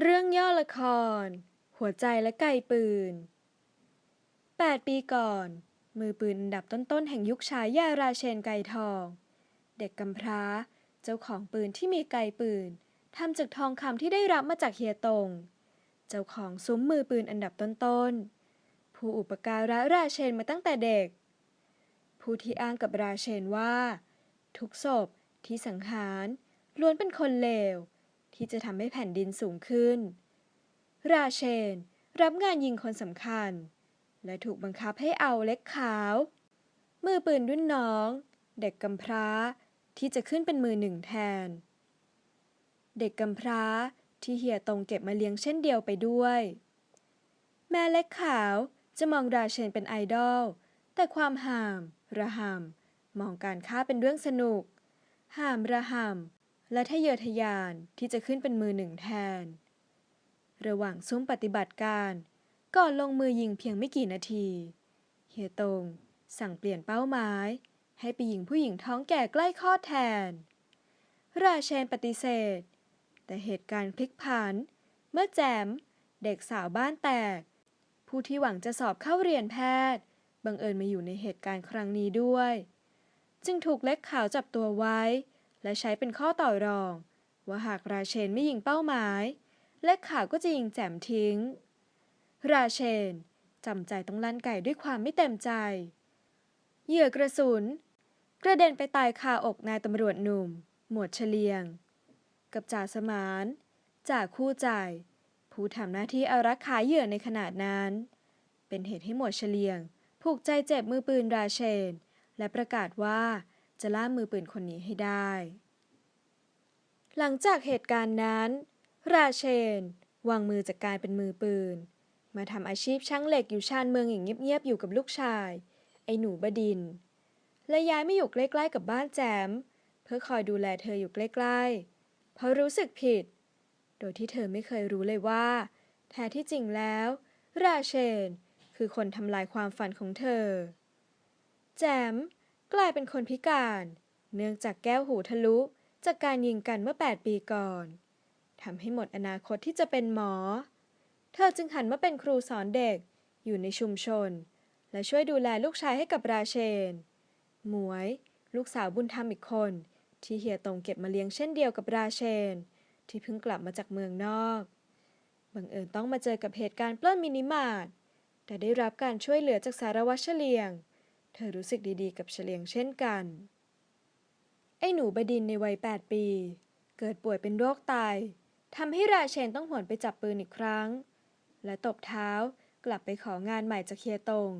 เรื่องย่อละคร หัวใจและไกปืน 8 ปีก่อน มือปืนอันดับต้นๆ แห่งยุคฉายาราเชนไกทอง เด็กกำพร้า เจ้าของปืนที่มีไกปืนทำจากทองคำที่ได้รับมาจากเฮียตง เจ้าของซุ้มมือปืนอันดับต้นๆ ผู้อุปการะราเชนมาตั้งแต่เด็ก ผู้ที่อ้างกับราเชนว่า ทุกศพที่สังหารล้วนเป็นคนเลว ที่จะทำให้แผ่นดินสูงขึ้น ราเชน รับงานยิงคนสำคัญ และถูกบังคับให้เอาเล็กขาว มือปืนรุ่นน้อง เด็กกำพร้าที่จะขึ้นเป็นมือหนึ่งแทน เด็กกำพร้าที่เฮียตรงเก็บมาเลี้ยงเช่นเดียวไปด้วย แม่เล็กขาวจะมองราเชนเป็นไอดอล แต่ความห่าม ระหำมองการฆ่าเป็นเรื่องสนุก ห่ามระหำ และทะเยอทะยานที่จะขึ้นเป็นมือหนึ่งแทน ระหว่างซุ้มปฏิบัติการก่อนลงมือยิงเพียงไม่กี่นาที เฮียตงสั่งเปลี่ยนเป้าหมาย ให้ไปยิงผู้หญิงท้องแก่ใกล้คลอดแทน ราเชนปฏิเสธ แต่เหตุการณ์พลิกผัน เมื่อแจม เด็กสาวบ้านแตก ผู้ที่หวังจะสอบเข้าเรียนแพทย์ บังเอิญมาอยู่ในเหตุการณ์ครั้งนี้ด้วย จึงถูกเล็กขาวจับตัวไว้ และใช้เป็นข้อต่อรอง ว่าหากราเชนไม่ยิงเป้าหมายเล็กขาวก็จะยิงแจมทิ้ง ราเชนจำใจต้องลั่นไก่ด้วยความไม่เต็มใจ เหยื่อกระสุน กระเด็นไปตายคาอกนายตำรวจหนุ่ม หมวดเฉลียง กับจ่าสมานจ่าคู่ใจ ผู้ทำหน้าที่อารักขาเหยื่อในขณะนั้น เป็นเหตุให้หมวดเฉลียง ผูกใจเจ็บมือปืนราเชน และประกาศว่า จะล่ามือปืนคนนี้ให้ได้ หลังจากเหตุการณ์นั้น ราเชน วางมือจากการเป็นมือปืน มาทำอาชีพช่างเหล็กอยู่ชานเมืองอย่างเงียบๆอยู่กับลูกชาย ไอ้หนูบดิน และย้ายไม่อยู่ใกล้ๆกับบ้านแจม เพื่อคอยดูแลเธออยู่ใกล้ๆ เพราะรู้สึกผิด โดยที่เธอไม่เคยรู้เลยว่าแท้ที่จริงแล้ว ราเชนคือคนทำลายความฝันของเธอ แจม กลายเป็นคนพิการ เนื่องจากแก้วหูทะลุ จากการยิงกันเมื่อ 8 ปีก่อนทำให้หมดอนาคตที่จะเป็นหมอ เธอจึงหันมาเป็นครูสอนเด็กอยู่ในชุมชน และช่วยดูแลลูกชายให้กับราเชน หมวย ลูกสาวบุญธรรมอีกคน ที่เฮียตงเก็บมาเลี้ยงเช่นเดียวกับราเชน ที่เพิ่งกลับมาจากเมืองนอก บังเอิญต้องมาเจอกับเหตุการณ์ปล้นมินิมาร์ทแต่ได้รับการช่วยเหลือจากสารวัตรเฉลียง เธอรู้สึกดีๆ กับเฉลียงเช่นกัน ไอ้หนูบดินในวัย 8 ปี เกิดป่วยเป็นโรคไตทำให้ราเชนต้องหวนไปจับปืนอีกครั้ง และตบเท้ากลับไปของานใหม่จากเฮียตง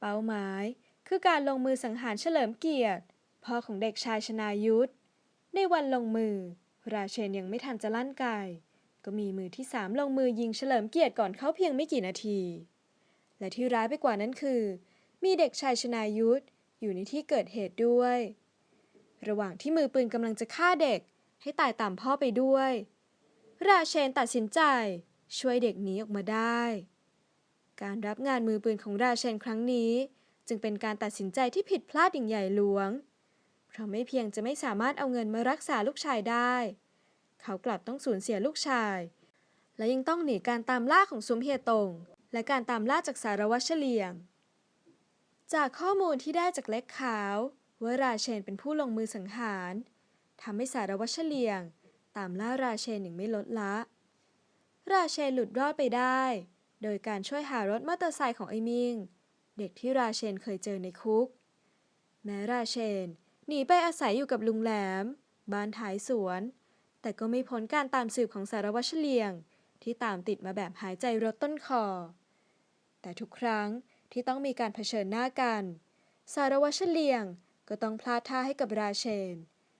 เป้าหมายคือการลงมือสังหารเฉลิมเกียรติพ่อของเด็กชายชนายุทธ ในวันลงมือ ราเชนยังไม่ทันจะลั่นไกก็มีมือที่สามลงมือยิงเฉลิมเกียรติก่อนเขาเพียงไม่กี่นาที และที่ร้ายไปกว่านั้นคือ มีเด็กชายชนายุทธอยู่ในที่เกิดเหตุด้วย ระหว่างที่มือปืนกำลังจะฆ่าเด็กให้ตายตามพ่อไปด้วย ราเชนตัดสินใจช่วยเด็กหนีออกมาได้ การรับงานมือปืนของราเชนครั้งนี้ จึงเป็นการตัดสินใจที่ผิดพลาดอย่างใหญ่หลวง เพราะไม่เพียงจะไม่สามารถเอาเงินมารักษาลูกชายได้ เขากลับต้องสูญเสียลูกชาย และยังต้องหนีการตามล่าของซุมเฮียตง และการตามล่าจากสารวัตรเฉลียง จากข้อมูลที่ได้จากเล็กขาวว่าราเชนเป็นผู้ลงมือสังหารทำให้สารวัตรเฉลียง ตามล่าราเชนอย่างไม่ลดละ ราเชนหลุดรอดไปได้ โดยการช่วยหารถมอเตอร์ไซค์ของไอมิง เด็กที่ราเชนเคยเจอในคุก แม้ราเชนหนีไปอาศัยอยู่กับลุงแหลม บ้านท้ายสวน แต่ก็ไม่พ้นการตามสืบของสารวัตรเฉลียง ที่ตามติดมาแบบหายใจรถต้นคอ แต่ทุกครั้ง ที่ต้องมีการเผชิญหน้ากัน สารวัตรเลียงก็ต้องพลาดท่าให้กับราเชน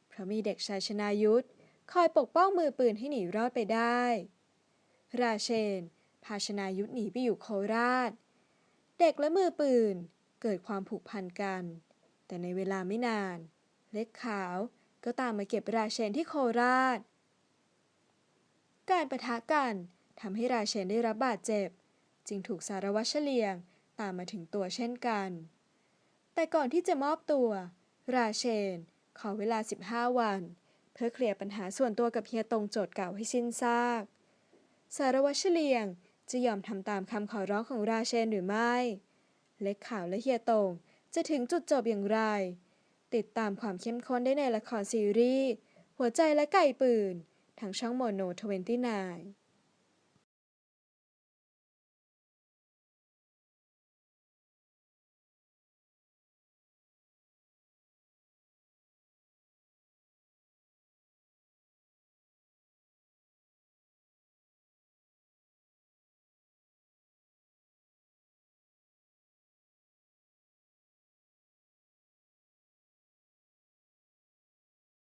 เพราะมีเด็กชายชนายุทธคอยปกป้องมือปืนให้หนีรอดไปได้ ราเชน พาชนายุทธหนีไปอยู่โคราช เด็กและมือปืนเกิดความผูกพันกัน แต่ในเวลาไม่นาน เล็กขาวก็ตามมาเก็บราเชนที่โคราช การประทะกันทำให้ราเชนได้รับบาดเจ็บ จึงถูกสารวัตรเฉลียง ตามมาถึงตัวเช่นกัน แต่ก่อนที่จะมอบตัว ราเชน ขอเวลา 15 วัน เพื่อเคลียร์ปัญหาส่วนตัวกับเฮียตงโจทย์เก่าให้สิ้นซาก สารวัตรเฉลียงจะยอมทำตามคำขอร้องของราเชนหรือไม่ เล็กขาวและเฮียตงจะถึงจุดจบอย่างไร ติดตามความเข้มข้นได้ในละครซีรีส์ หัวใจและไก่ปืนทางช่องโมโน29